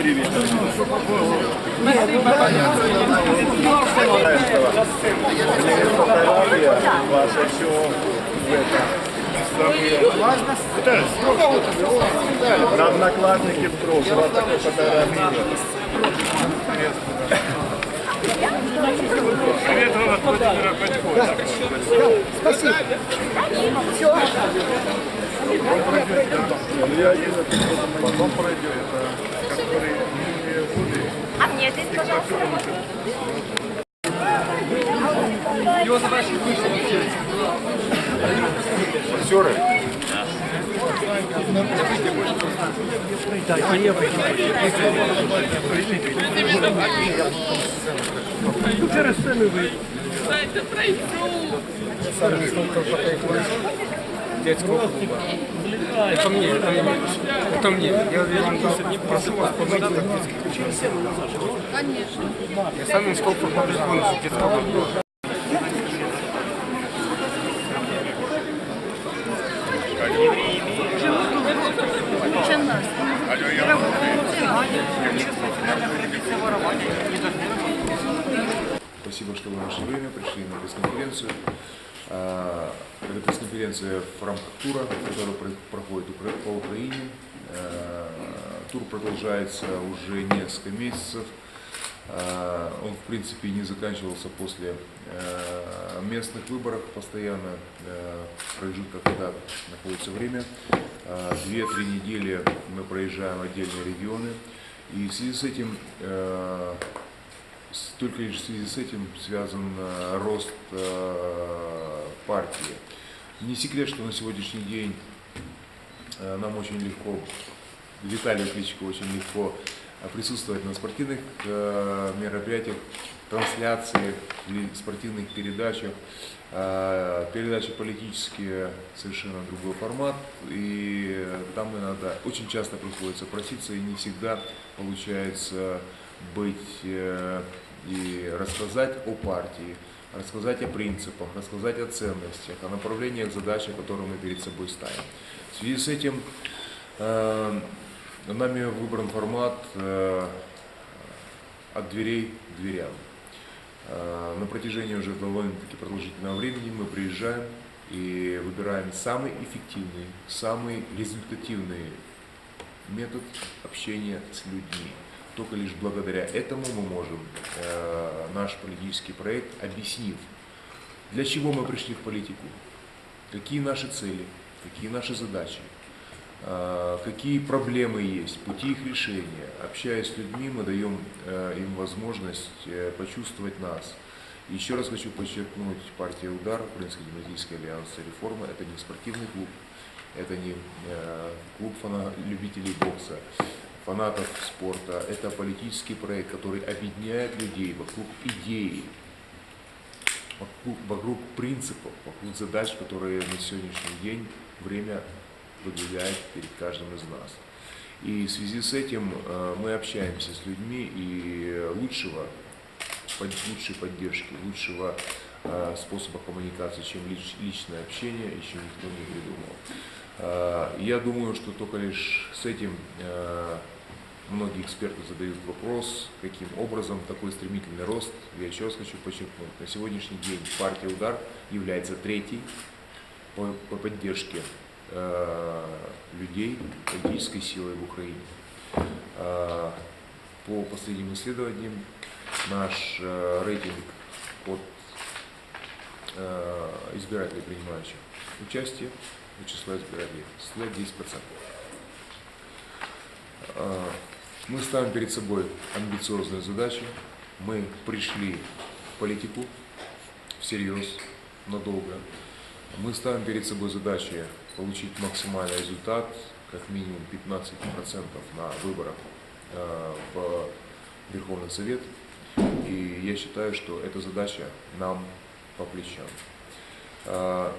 Все На одноклассники в круг, вас так фотографировали. Я еду, потом пройдет, это который не будет. А мне здесь, пожалуйста. Актеры? Это мне, это мне. Это мне. Я, я не прошу вас помыть этот детский Конечно. Я сам инструктор по безопасности детского Это пресс-конференция в рамках тура, который про- проходит по Украине. А, Тур продолжается уже несколько месяцев. А, Он, в принципе, не заканчивался после а, местных выборов. Постоянно а, в когда находится время. А, Две-три недели мы проезжаем отдельные регионы. И в связи с этим а, Только лишь в связи с этим связан э, рост э, партии. Не секрет, что на сегодняшний день э, нам очень легко, Виталию Кличко очень легко э, присутствовать на спортивных э, мероприятиях, трансляциях спортивных передачах. Передачи политические совершенно другой формат, и там иногда очень часто приходится проситься, и не всегда получается быть и рассказать о партии, рассказать о принципах, рассказать о ценностях, о направлениях, задачах, которые мы перед собой ставим. В связи с этим э, нами выбран формат э, от дверей к дверям. Э, На протяжении уже довольно-таки продолжительного времени мы приезжаем и выбираем самый эффективный, самый результативный метод общения с людьми. Только лишь благодаря этому мы можем э, наш политический проект, объяснив, для чего мы пришли в политику, какие наши цели, какие наши задачи, э, какие проблемы есть, пути их решения. Общаясь с людьми, мы даем э, им возможность э, почувствовать нас. Еще раз хочу подчеркнуть, партия «Удар», Украинский демократический альянс «Реформа» – это не спортивный клуб, это не э, клуб фана- любителей бокса, фанатов спорта. Это политический проект, который объединяет людей вокруг идеи, вокруг, вокруг принципов, вокруг задач, которые на сегодняшний день время выдвигает перед каждым из нас. И в связи с этим э, мы общаемся с людьми, и лучшего, лучшей поддержки, лучшего э, способа коммуникации, чем лич- личное общение, еще никто не придумал. Э, Я думаю, что только лишь с этим многие эксперты задают вопрос, каким образом такой стремительный рост. Я еще раз хочу подчеркнуть, на сегодняшний день партия «Удар» является третьей по, по поддержке э, людей, политической силой в Украине. Э, По последним исследованиям наш э, рейтинг от э, избирателей, принимающих участие, числа избирателей составляет 10%. Э, Мы ставим перед собой амбициозные задачи. Мы пришли в политику всерьез, надолго. Мы ставим перед собой задачи получить максимальный результат, как минимум 15% на выборах э, в Верховный Совет. И я считаю, что эта задача нам по плечам. Э,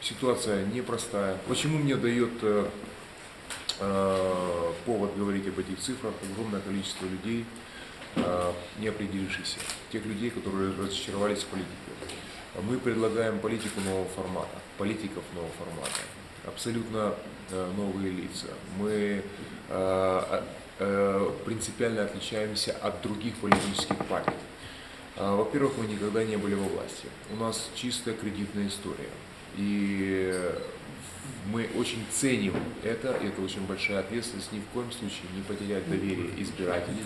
Ситуация непростая. Почему мне дает э, повод говорить об этих цифрах? Огромное количество людей, э, не определившихся, тех людей, которые разочаровались в политике. Мы предлагаем политику нового формата, политиков нового формата. абсолютно э, новые лица. Мы э, э, принципиально отличаемся от других политических партий. Во-первых, мы никогда не были во власти. У нас чистая кредитная история. И мы очень ценим это, это очень большая ответственность, ни в коем случае не потерять доверие избирателей,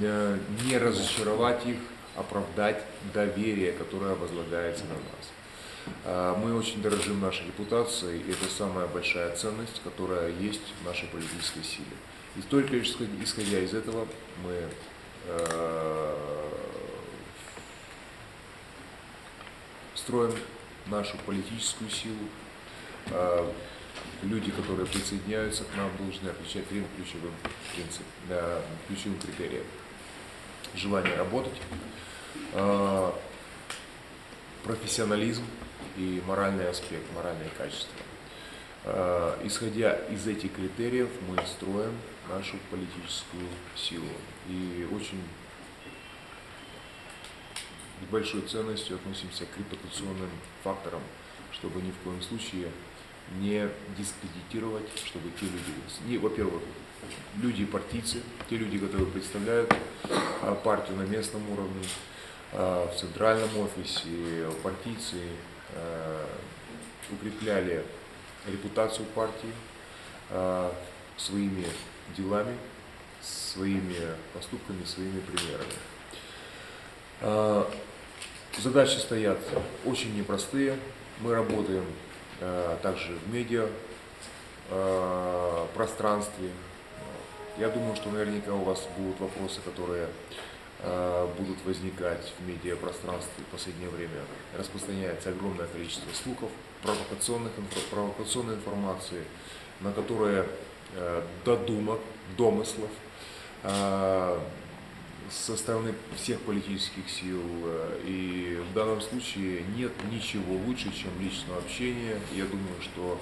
э, не разочаровать их, оправдать доверие, которое возлагается на нас. А, Мы очень дорожим нашей репутацией, это самая большая ценность, которая есть в нашей политической силе. И только исходя из этого мы э, строим нашу политическую силу. Э, Люди, которые присоединяются к нам, должны отвечать трем ключевым принципам, да, ключевым критериям. Желание работать, э, профессионализм и моральный аспект, моральные качества. Э, Исходя из этих критериев, мы строим нашу политическую силу. И очень с большой ценностью относимся к репутационным факторам, чтобы ни в коем случае не дискредитировать, чтобы те люди, во-первых, люди партийцы, те люди, которые представляют а, партию на местном уровне, а, в центральном офисе, партийцы а, укрепляли репутацию партии своими делами, своими поступками, своими примерами. Задачи стоят очень непростые. Мы работаем также в медиа э, пространстве. Я думаю, что наверняка у вас будут вопросы, которые э, будут возникать в медиапространстве в последнее время. Распространяется огромное количество слухов, провокационных, провокационной информации, на которые э, додумок, домыслов э, со стороны всех политических сил. э, И в данном случае нет ничего лучше, чем личного общения. Я думаю, что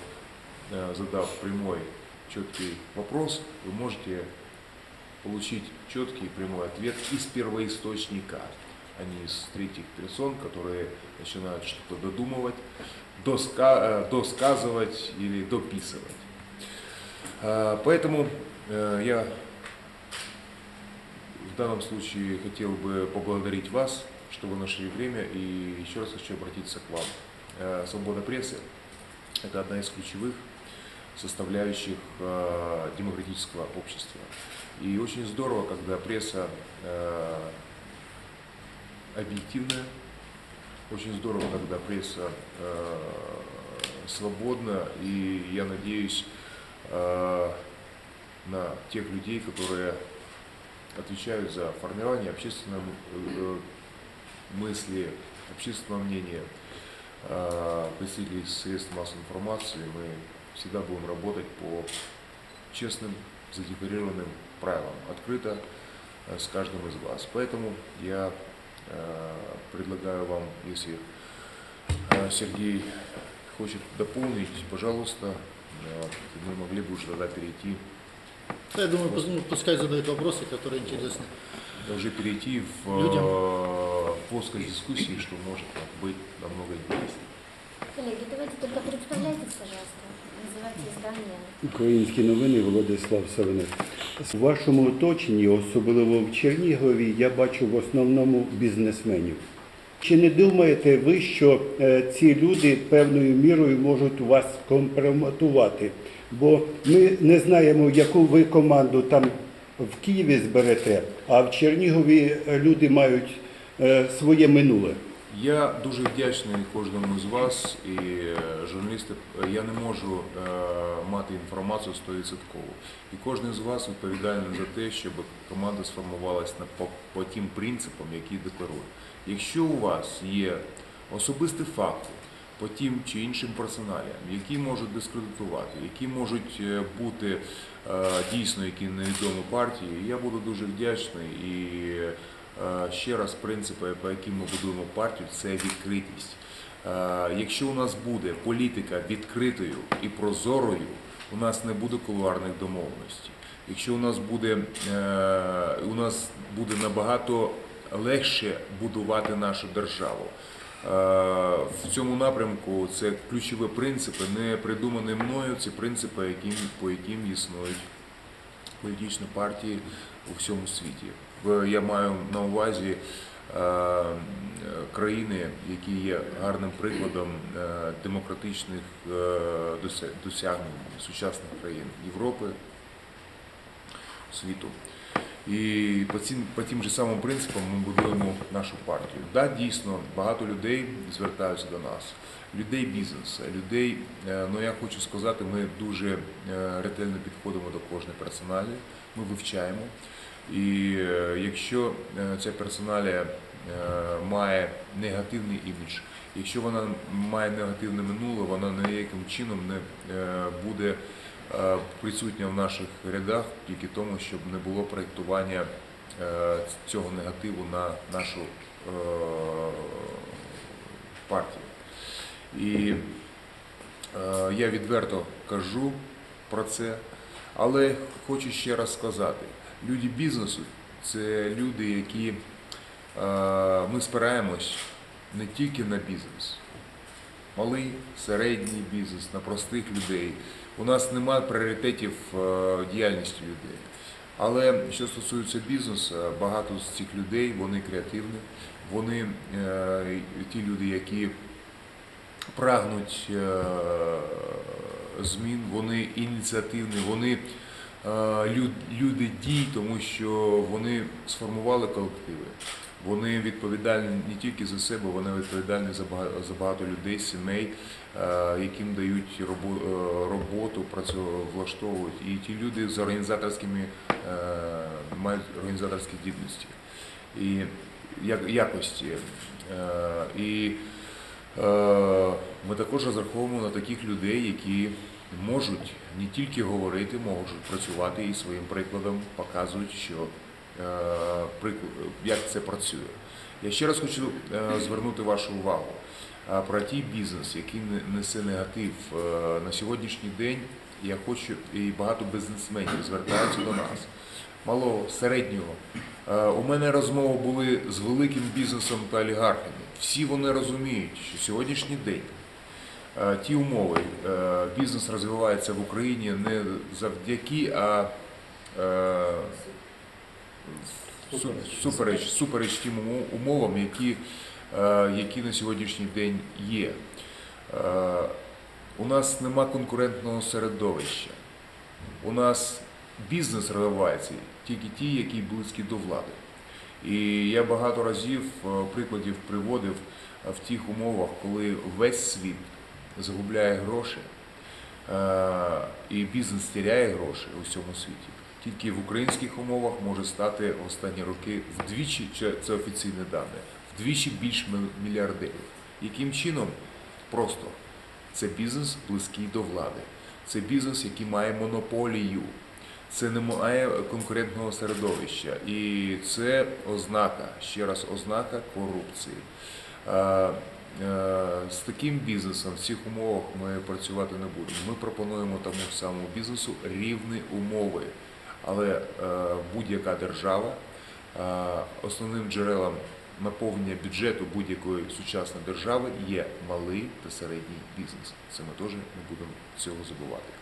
э, задав прямой, четкий вопрос, вы можете получить четкий прямой ответ из первоисточника, а не из третьих персон, которые начинают что-то додумывать, доска- э, досказывать или дописывать. Поэтому я данном случае хотел бы поблагодарить вас, что вы нашли время, и еще раз хочу обратиться к вам. Э, Свобода прессы – это одна из ключевых составляющих э, демократического общества. И очень здорово, когда пресса э, объективная, очень здорово, когда пресса свободна, и я надеюсь на тех людей, которые отвечают за формирование общественной э, мысли, общественного мнения, э, представителей средств массовой информации. Мы всегда будем работать по честным, задекларированным правилам, открыто э, с каждым из вас. Поэтому я э, предлагаю вам, если Сергей хочет дополнить, пожалуйста, мы могли бы уже тогда перейти Я думаю, пусть- ну, пускай задают вопросы, которые интересны. уже перейти в Людям. э, плоскость дискуссии, что может быть намного интереснее. Коллеги, давайте только представляйтесь, пожалуйста. Называйте издание. Українські новини Владислав Савинець. У вашому оточенні, особливо в Чернігові, я бачу в основному бізнесменів. Чи не думаєте ви, що е, ці люди певною мірою можуть вас компрометувати? Бо ми не знаємо, яку ви команду там в Києві зберете, а в Чернігові люди мають е, своє минуле. Я дуже вдячний кожному з вас і е, журналісти. Я не можу е, мати інформацію 100%. І кожен з вас відповідальний за те, щоб команда сформувалась на по, по тим принципам, які декларує. Якщо у вас є особисті факти по тим чи іншим персоналіям, які можуть дискредитувати, які можуть е, бути е, дійсно які невідомі партії, я буду дуже вдячний і е, ще раз принципи, по яким ми будуємо партію, це відкритість. Якщо у нас буде політика відкритою і прозорою, у нас не буде кулуарних домовленостей. Якщо у нас буде, у нас буде набагато легше будувати нашу державу. В цьому напрямку це ключові принципи, не придумані мною, це принципи, яким, по яким існують політичні партії у всьому світі. Я маю на увазі е, країни, які є гарним прикладом е, демократичних е, досягнень сучасних країн Європи, світу. І по цим по тим же самим принципам ми будуємо нашу партію. Да, дійсно, багато людей звертаються до нас, людей бізнесу, людей. е, Ну я хочу сказати, ми дуже е, ретельно підходимо до кожної персоналі, ми вивчаємо. І е, якщо ця персоналія має негативний імідж, якщо вона має негативне минуле, вона ніяким чином не буде присутня в наших рядах тільки тому, щоб не було проєктування е, цього негативу на нашу е, партію. І е, я відверто кажу про це, але хочу ще раз сказати: люди бізнесу це люди, які е, ми спираємось не тільки на бізнес, малий, середній бізнес, на простих людей. У нас немає пріоритетів е, діяльності людей. Але що стосується бізнесу, багато з цих людей вони креативні, вони е, ті люди, які прагнуть е, змін, вони ініціативні, вони люди дій, тому що вони сформували колективи. Вони відповідальні не тільки за себе, вони відповідальні за багато, людей, сімей, е, яким дають е, роботу, працевлаштовують. І ті люди з організаторськими е, мають організаторські здібності і якості. І Ми також розраховуємо на таких людей, які можуть не тільки говорити, можуть працювати і своїм прикладом показують, що як це працює. Я ще раз хочу е, звернути вашу увагу е, про ті бізнес, який несе негатив Е, на сьогоднішній день. Я хочу і багато бізнесменів звертаються до нас, малого, середнього. Е, У мене розмови були з великим бізнесом та олігархами. Всі вони розуміють, що сьогоднішній день е, ті умови, е, бізнес розвивається в Україні не завдяки, а е, супереч, супереч тим умовам, які, е, які на сьогоднішній день є. Е, У нас нема конкурентного середовища. У нас бізнес розвивається тільки ті, які близькі до влади. І я багато разів е, прикладів приводив в тих умовах, коли весь світ загубляє гроші, і бізнес тіряє гроші у всьому світі. Тільки в українських умовах може стати в останні роки вдвічі, це офіційні дані, вдвічі більш мільярдерів. Яким чином? Просто це бізнес близький до влади. Це бізнес, який має монополію. Це не має конкурентного середовища. І це ознака, ще раз ознака корупції. З таким бізнесом в цих умовах ми працювати не будемо. Ми пропонуємо тому самому бізнесу рівні умови. Але е, будь-яка держава е, основним джерелом наповнення бюджету будь-якої сучасної держави є малий та середній бізнес. Це ми теж не будемо цього забувати.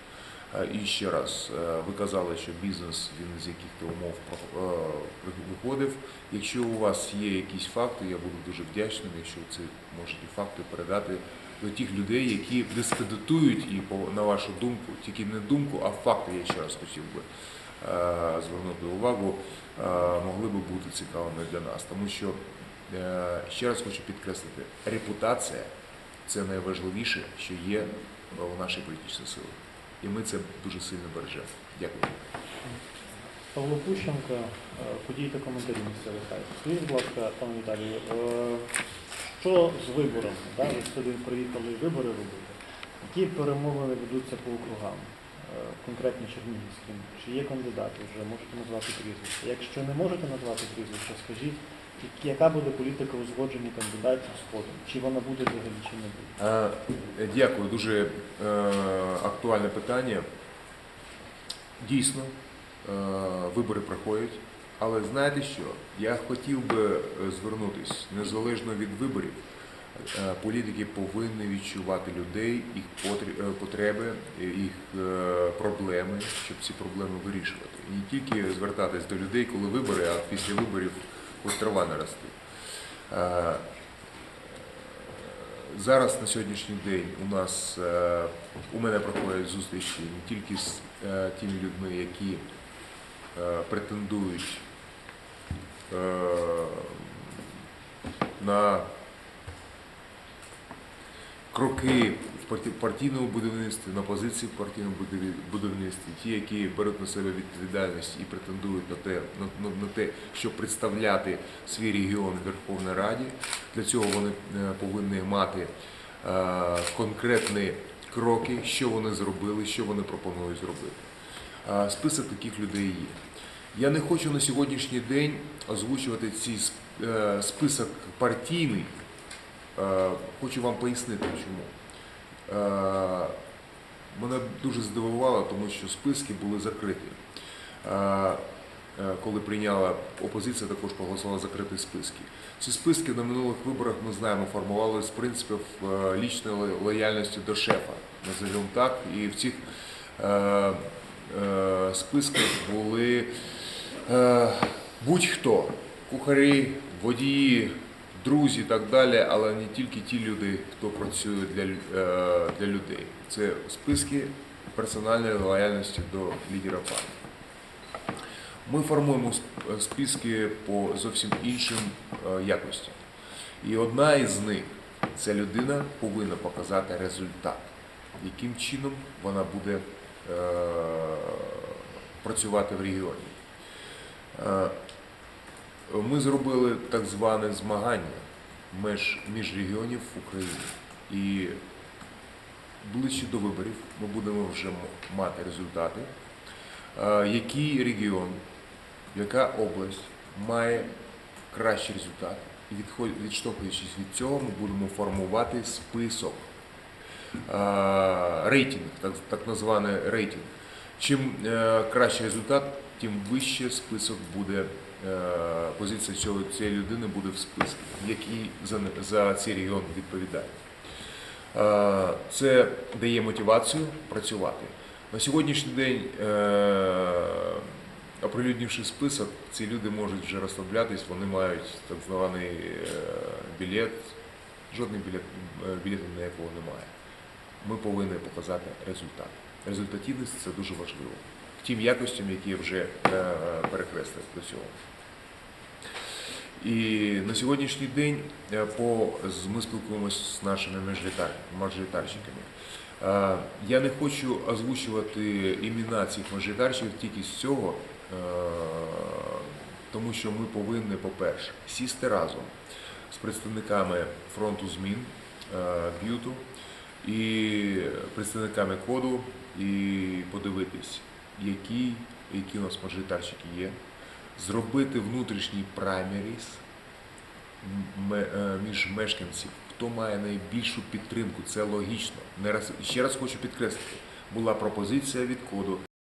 Е, І ще раз, ви казали, що бізнес він з яких-то умов е, виходив. Якщо у вас є якісь факти, я буду дуже вдячним, якщо ці можете факти передати до тих людей, які дискредитують і на вашу думку, тільки не думку, а факти, я ще раз хотів би звернути увагу, е, могли би бути цікавими для нас. Тому що е, ще раз хочу підкреслити, репутація це найважливіше, що є у нашій політичній силі. І ми це дуже сильно бережемо. Дякую. Павло Пущенко, е, події та коментарі місцевих сайт. Скажіть, будь ласка, пане Віталію, е, що з виборами? Да? Ви сюди приїхали вибори робити. Які перемовини ведуться по округам, Конкретно Чернігівським? Чи є кандидати вже? Можете назвати прізвище? Якщо не можете назвати прізвище, скажіть, яка буде політика узгодження кандидатів з ходом? Чи вона буде взагалі, чи не буде? Е, Дякую, дуже е, актуальне питання. Дійсно, е, вибори проходять, але знаєте що? Я хотів би е, звернутися незалежно від виборів. Е, Політики повинні відчувати людей, їх е, потреби, е, їх проблеми, щоб ці проблеми вирішувати. І не тільки звертатись до людей, коли вибори, а після виборів хоч трава не росте. Е, Зараз на сьогоднішній день у нас у мене проходять зустрічі не тільки з тими людьми, які претендують на кроки в парті- партійному будівництві, на позиції в партійному будівництві, ті, які беруть на себе відповідальність і претендують на те, на, на, те, щоб представляти свій регіон в Верховній Раді. Для цього вони е, повинні мати е, конкретні кроки, що вони зробили, що вони пропонують зробити. Список таких людей є. Я не хочу на сьогоднішній день озвучувати цей список партійний. Е, Хочу вам пояснити, чому. Е, Мене дуже здивувало, тому що списки були закриті. Е, Коли прийняла опозиція, також проголосувала закриті списки. Ці списки на минулих виборах ми знаємо формували з принципів лічної лояльності до шефа, назовемо так. І в цих списках були будь-хто, кухарі, водії, друзі і так далі, але не тільки ті люди, хто працює для, е, для людей. Це списки персональної лояльності до лідера партії. Ми формуємо списки по зовсім іншим е, якостям. І одна із них ця людина повинна показати результат, яким чином вона буде е, працювати в регіоні. Ми зробили так зване змагання між, між регіонів в Україні. І ближче до виборів ми будемо вже мати результати, який регіон, яка область має кращий результат. І відштовхуючись від цього, ми будемо формувати список, рейтинг, так, так званий рейтинг. Чим е, кращий результат, тим вище список буде, позиція цього, цієї людини буде в списку, який за, за цей регіон відповідає. Е, Це дає мотивацію працювати. На сьогоднішній день, е, оприлюднивши список, ці люди можуть вже розслаблятись, вони мають так званий е, білет, жодний білет, е, білету ніякого немає. Ми повинні показати результат. Результативність це дуже важливо. Тим якостям, які вже е, перекреслив до цього. І на сьогоднішній день е, по, ми спілкуємося з нашими мажоритар, мажоритарщиками. Е, Я не хочу озвучувати імена цих мажоритарщиків тільки з цього, тому що ми повинні, по-перше, сісти разом з представниками фронту змін, б'юту і представниками коду і подивитись, які, які у нас мажоритарщики є, зробити внутрішній праймеріс е, між мешканців, хто має найбільшу підтримку, це логічно. Ще раз хочу підкреслити, була пропозиція від коду